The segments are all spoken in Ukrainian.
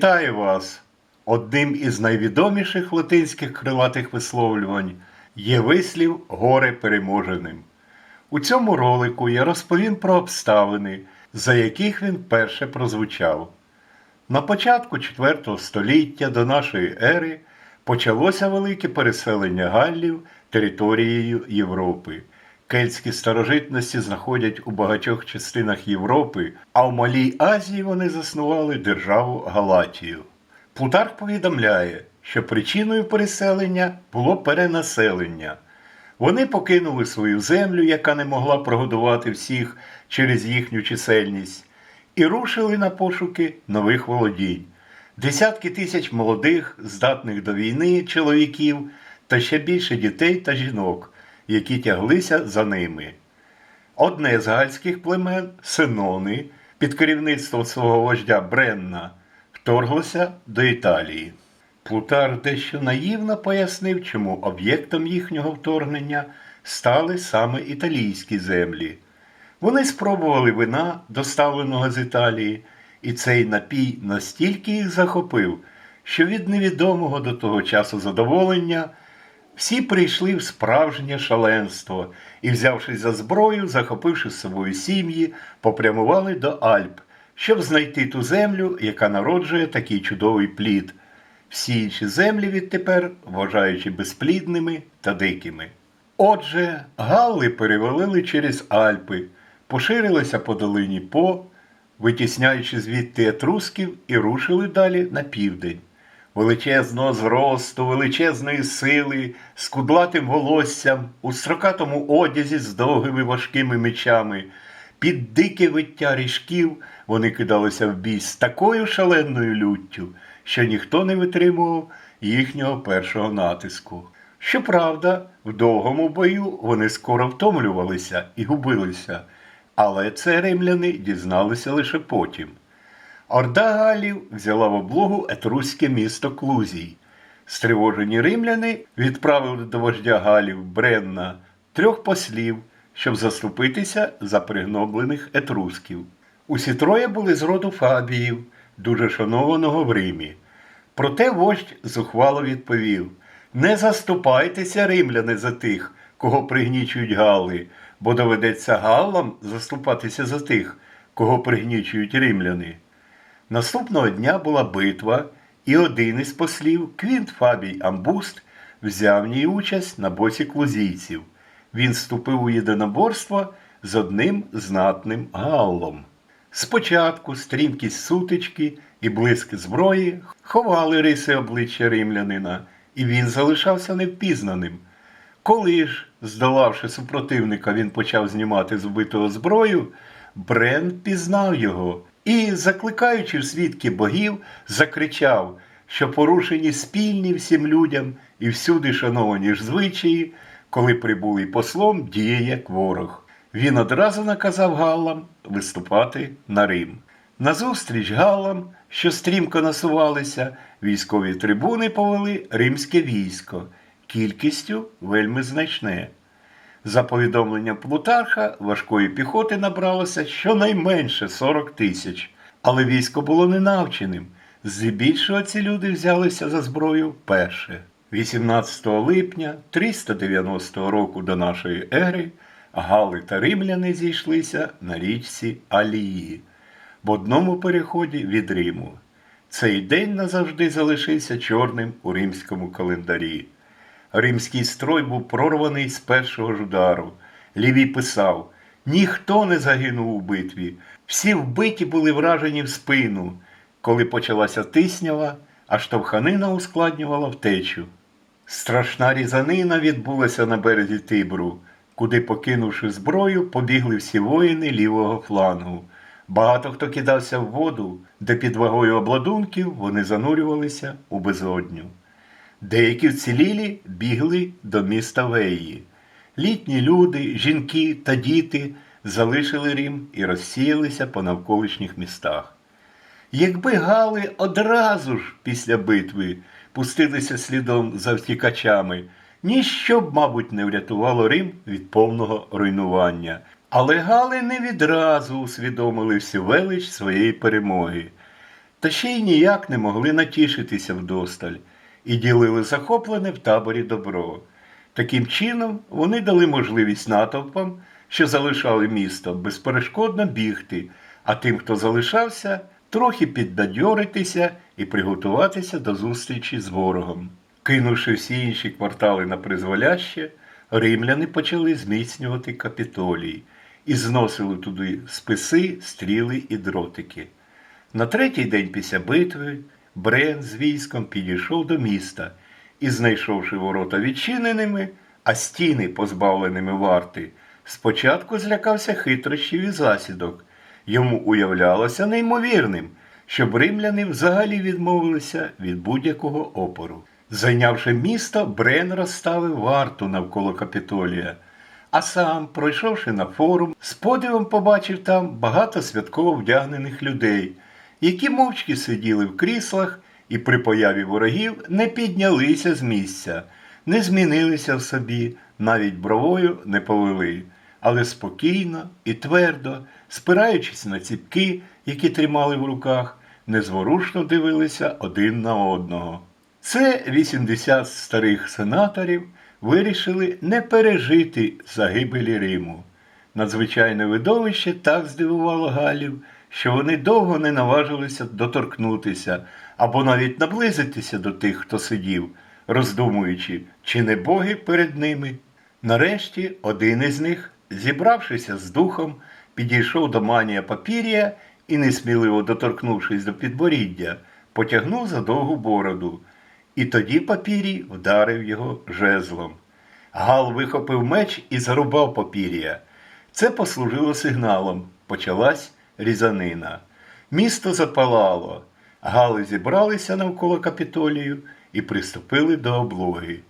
Вітаю вас! Одним із найвідоміших латинських крилатих висловлювань є вислів горе переможеним. У цьому ролику я розповім про обставини, за яких він перше прозвучав. На початку IV століття до нашої ери почалося велике переселення Галлів територією Європи. Кельтські старожитності знаходять у багатьох частинах Європи, а в Малій Азії вони заснували державу Галатію. Плутарх повідомляє, що причиною переселення було перенаселення. Вони покинули свою землю, яка не могла прогодувати всіх через їхню чисельність, і рушили на пошуки нових володінь. Десятки тисяч молодих, здатних до війни чоловіків та ще більше дітей та жінок, які тяглися за ними. Одне з гальських племен, Синони, під керівництвом свого вождя Бренна, вторглося до Італії. Плутар дещо наївно пояснив, чому об'єктом їхнього вторгнення стали саме італійські землі. Вони спробували вина, доставленого з Італії, і цей напій настільки їх захопив, що від невідомого до того часу задоволення всі прийшли в справжнє шаленство і, взявшись за зброю, захопивши з собою сім'ї, попрямували до Альп, щоб знайти ту землю, яка народжує такий чудовий плід. Всі інші землі відтепер вважаючи безплідними та дикими. Отже, Галли перевалили через Альпи, поширилися по долині По, витісняючи звідти етрусків і рушили далі на південь. Величезного зросту, величезної сили, з кудлатим волоссям, у строкатому одязі з довгими важкими мечами, під дике виття ріжків вони кидалися в бій з такою шаленою люттю, що ніхто не витримував їхнього першого натиску. Щоправда, в довгому бою вони скоро втомлювалися і губилися, але це римляни дізналися лише потім. Орда Галів взяла в облогу етруське місто Клузій. Стривожені римляни відправили до вождя Галів Бренна трьох послів, щоб заступитися за пригноблених етрусків. Усі троє були з роду Фабіїв, дуже шанованого в Римі. Проте вождь зухвало відповів: Не заступайтеся, римляни, за тих, кого пригнічують Галли, бо доведеться Галлам заступатися за тих, кого пригнічують римляни. Наступного дня була битва, і один із послів, Квінт Фабій Амбуст, взяв в ній участь на боці клузійців. Він вступив у єдиноборство з одним знатним галлом. Спочатку стрімкість сутички і блиск зброї ховали риси обличчя римлянина, і він залишався невпізнаним. Коли ж, здолавши супротивника, він почав знімати з вбитого зброю, Брен пізнав його і, закликаючи в свідки богів, закричав, що порушені спільні всім людям і всюди шановані ж звичаї, коли прибулий послом, діє як ворог. Він одразу наказав Галлам виступати на Рим. Назустріч Галлам, що стрімко насувалися, військові трибуни повели римське військо, кількістю вельми значне. За повідомленням Плутарха, важкої піхоти набралося щонайменше 40 тисяч, але військо було ненавченим. Здебільшого ці люди взялися за зброю вперше. 18 липня 390 року до нашої ери Гали та римляни зійшлися на річці Алії в одному переході від Риму. Цей день назавжди залишився чорним у римському календарі. Римський строй був прорваний з першого ж удару. Лівій писав: ніхто не загинув у битві, всі вбиті були вражені в спину. Коли почалася тиснява, а штовханина ускладнювала втечу. Страшна різанина відбулася на березі Тибру, куди, покинувши зброю, побігли всі воїни лівого флангу. Багато хто кидався в воду, де під вагою обладунків вони занурювалися у безодню. Деякі вцілілі бігли до міста Веї. Літні люди, жінки та діти залишили Рим і розсіялися по навколишніх містах. Якби Гали одразу ж після битви пустилися слідом за втікачами, ніщо б, мабуть, не врятувало Рим від повного руйнування. Але Гали не відразу усвідомили всю велич своєї перемоги. та ще й ніяк не могли натішитися вдосталь і ділили захоплене в таборі добро. Таким чином, вони дали можливість натовпам, що залишали місто, безперешкодно бігти, а тим, хто залишався, трохи піддадьоритися і приготуватися до зустрічі з ворогом. Кинувши всі інші квартали на призволяще, римляни почали зміцнювати капітолій і зносили туди списи, стріли і дротики. На третій день після битви Брен з військом підійшов до міста і, знайшовши ворота відчиненими, а стіни позбавленими варти, спочатку злякався хитрощів і засідок. Йому уявлялося неймовірним, щоб римляни взагалі відмовилися від будь-якого опору. Зайнявши місто, Брен розставив варту навколо капітолія, а сам, пройшовши на форум, з подивом побачив там багато святково вдягнених людей, які мовчки сиділи в кріслах і при появі ворогів не піднялися з місця, не змінилися в собі, навіть бровою не повели, але спокійно і твердо, спираючись на ціпки, які тримали в руках, незворушно дивилися один на одного. Це 80 старих сенаторів вирішили не пережити загибелі Риму. Надзвичайне видовище так здивувало Галів, що вони довго не наважилися доторкнутися або навіть наблизитися до тих, хто сидів, роздумуючи, чи не боги перед ними. Нарешті один із них, зібравшися з духом, підійшов до манія папір'я і, несміливо доторкнувшись до підборіддя, потягнув за довгу бороду. І тоді папірій вдарив його жезлом. Гал вихопив меч і зарубав папір'я. Це послужило сигналом. Почалась різанина. Місто запалало. Гали зібралися навколо капітолію і приступили до облоги.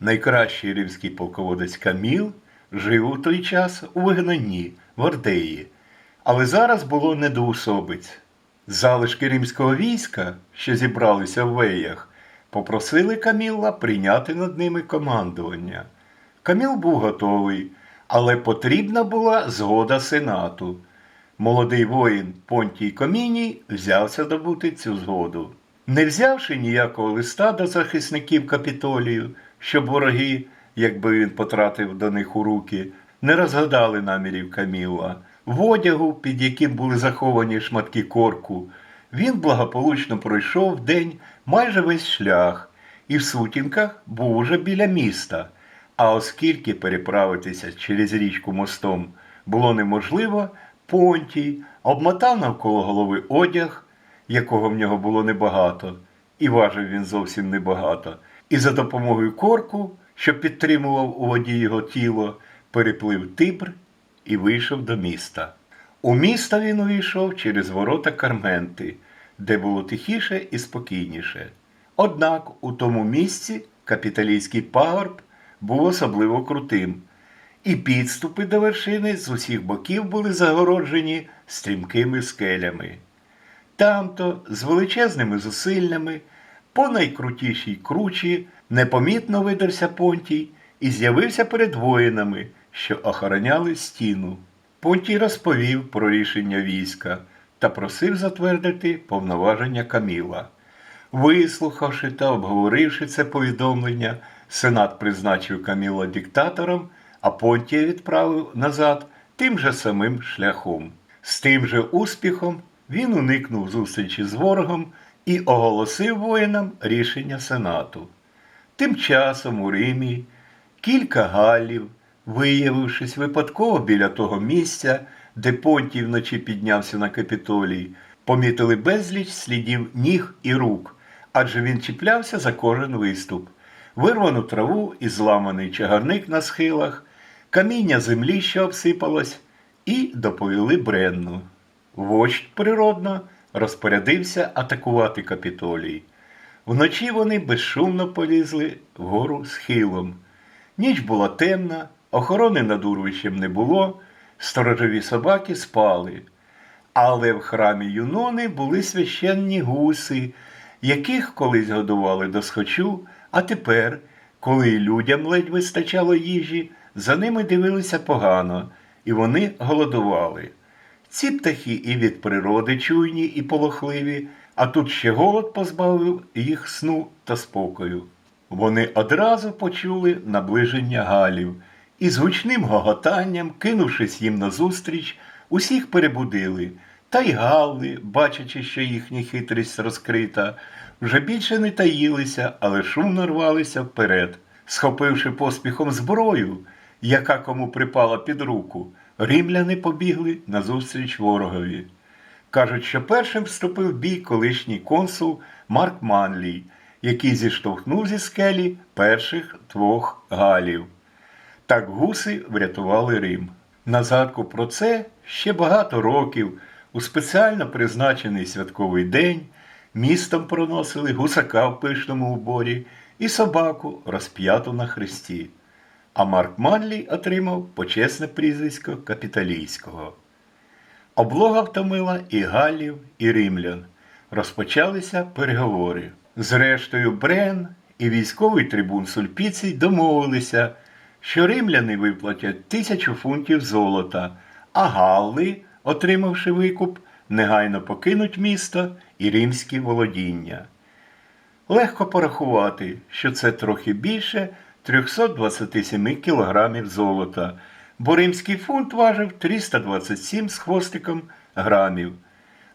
Найкращий римський полководець Каміл жив у той час у вигнанні в Ордеї, але зараз було не до усобиць. Залишки римського війська, що зібралися в веях, попросили Каміла прийняти над ними командування. Каміл був готовий, але потрібна була згода сенату. Молодий воїн Понтій Коміній взявся добути цю згоду. Не взявши ніякого листа до захисників капітолію, щоб вороги, якби він потратив до них у руки, не розгадали намірів Каміла, в одягу, під яким були заховані шматки корку, він благополучно пройшов день майже весь шлях і в сутінках був уже біля міста. А оскільки переправитися через річку мостом було неможливо, Понтій обмотав навколо голови одяг, якого в нього було небагато, і важив він зовсім небагато, і за допомогою корку, що підтримував у воді його тіло, переплив Тибр і вийшов до міста. У місто він увійшов через ворота Карменти, де було тихіше і спокійніше. Однак у тому місці капіталійський пагорб був особливо крутим, і підступи до вершини з усіх боків були загороджені стрімкими скелями. Тамто, з величезними зусиллями, по найкрутішій кручі, непомітно видався Понтій і з'явився перед воїнами, що охороняли стіну. Понтій розповів про рішення війська та просив затвердити повноваження Каміла. Вислухавши та обговоривши це повідомлення, Сенат призначив Каміла диктатором, а Понтія відправив назад тим же самим шляхом. З тим же успіхом він уникнув зустрічі з ворогом і оголосив воїнам рішення Сенату. Тим часом у Римі кілька галів, виявившись випадково біля того місця, де Понтій вночі піднявся на капітолій, помітили безліч слідів ніг і рук, адже він чіплявся за кожен виступ, вирвану траву і зламаний чагарник на схилах, каміння землі, що обсипалось, і доповіли Бренну. Вождь природно розпорядився атакувати капітолій. Вночі вони безшумно полізли вгору схилом. Ніч була темна, охорони над урвищем не було, сторожові собаки спали. Але в храмі Юнони були священні гуси, яких колись годували до схочу, а тепер, коли людям ледь вистачало їжі, за ними дивилися погано, і вони голодували. Ці птахи і від природи чуйні і полохливі, а тут ще голод позбавив їх сну та спокою. Вони одразу почули наближення галів і з гучним гоготанням, кинувшись їм назустріч, усіх перебудили. Та й галли, бачачи, що їхня хитрість розкрита, вже більше не таїлися, але шумно рвалися вперед, схопивши поспіхом зброю, яка кому припала під руку, римляни побігли назустріч ворогові. Кажуть, що першим вступив бій колишній консул Марк Манлій, який зіштовхнув зі скелі перших двох галів. Так гуси врятували Рим. На згадку про це ще багато років у спеціально призначений святковий день містом проносили гусака в пишному уборі і собаку розп'яту на хресті. А Марк Манлій отримав почесне прізвисько капіталійського. Облога втомила і галів, і римлян. Розпочалися переговори. Зрештою, Брен і військовий трибун Сульпіцій домовилися, що римляни виплатять тисячу фунтів золота, а галли, отримавши викуп, негайно покинуть місто і римські володіння. Легко порахувати, що це трохи більше 327 кілограмів золота, бо римський фунт важив 327 з хвостиком грамів.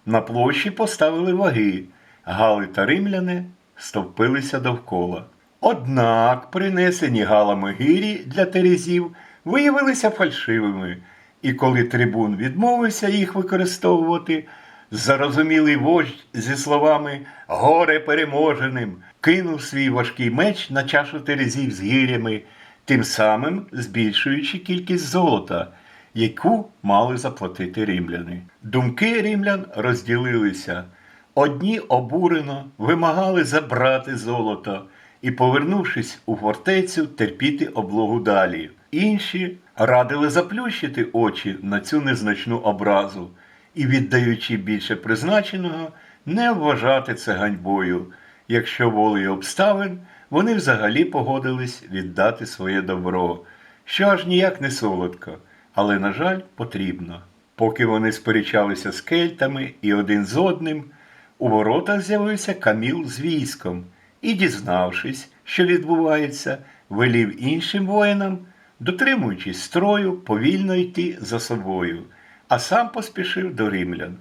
На площі поставили ваги, гали та римляни стовпилися довкола. Однак принесені галами гирі для терезів виявилися фальшивими, і коли трибун відмовився їх використовувати, зарозумілий вождь зі словами Горе переможеним кинув свій важкий меч на чашу терезів з гирями, тим самим збільшуючи кількість золота, яку мали заплатити римляни. Думки римлян розділилися. Одні обурено вимагали забрати золото і, повернувшись у фортецю, терпіти облогу далі. Інші радили заплющити очі на цю незначну образу і, віддаючи більше призначеного, не вважати це ганьбою, якщо волею обставин вони взагалі погодились віддати своє добро, що аж ніяк не солодко, але, на жаль, потрібно. Поки вони сперечалися з кельтами і один з одним, у воротах з'явився Каміл з військом і, дізнавшись, що відбувається, велів іншим воїнам, дотримуючись строю, повільно йти за собою, а сам поспішив до римлян.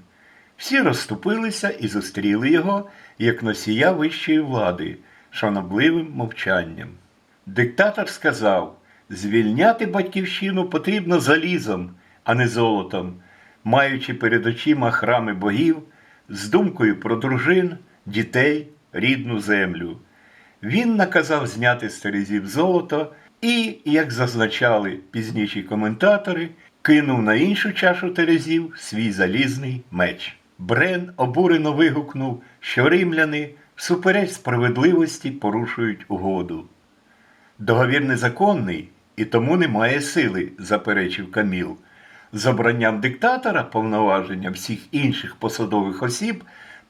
Всі розступилися і зустріли його як носія вищої влади, шанобливим мовчанням. Диктатор сказав: звільняти батьківщину потрібно залізом, а не золотом, маючи перед очима храми богів, з думкою про дружин, дітей, рідну землю. Він наказав зняти з терезів золото і, як зазначали пізніші коментатори, кинув на іншу чашу терезів свій залізний меч. Брен обурено вигукнув, що римляни всупереч справедливості порушують угоду. Договір незаконний і тому немає сили, заперечив Каміл. З обранням диктатора повноваження всіх інших посадових осіб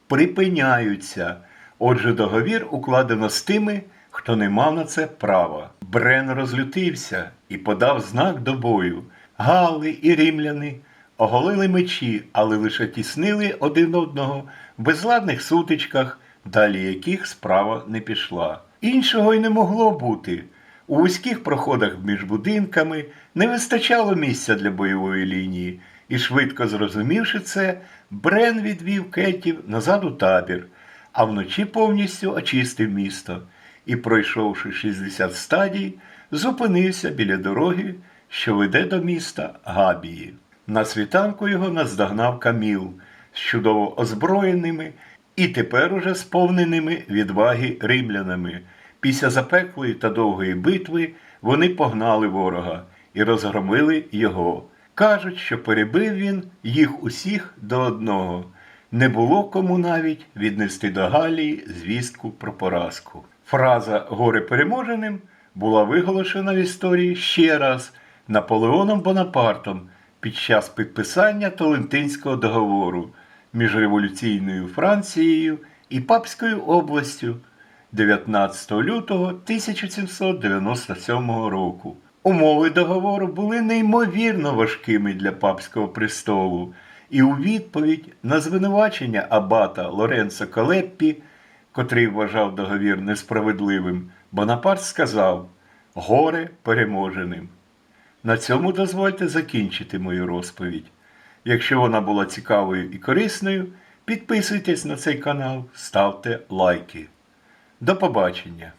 припиняються. Отже, договір укладено з тими, хто не мав на це права. Брен розлютився і подав знак до бою. Гали і римляни оголили мечі, але лише тіснили один одного в безладних сутичках, далі яких справа не пішла. Іншого й не могло бути. У вузьких проходах між будинками не вистачало місця для бойової лінії, і, швидко зрозумівши це, Брен відвів кетів назад у табір, а вночі повністю очистив місто і, пройшовши 60 стадій, зупинився біля дороги, що веде до міста Габії. На світанку його наздогнав Каміл з чудово озброєними і тепер уже сповненими відваги римлянами. Після запеклої та довгої битви вони погнали ворога і розгромили його. Кажуть, що перебив він їх усіх до одного. Не було кому навіть віднести до Галії звістку про поразку. Фраза горе переможеним була виголошена в історії ще раз Наполеоном Бонапартом під час підписання Толентинського договору між революційною Францією і Папською областю 19 лютого 1797 року. Умови договору були неймовірно важкими для папського престолу, І у відповідь на звинувачення абата Лоренцо Калеппі, котрий вважав договір несправедливим, Бонапарт сказав горе переможеним. На цьому дозвольте закінчити мою розповідь. Якщо вона була цікавою і корисною, підписуйтесь на цей канал, ставте лайки. До побачення!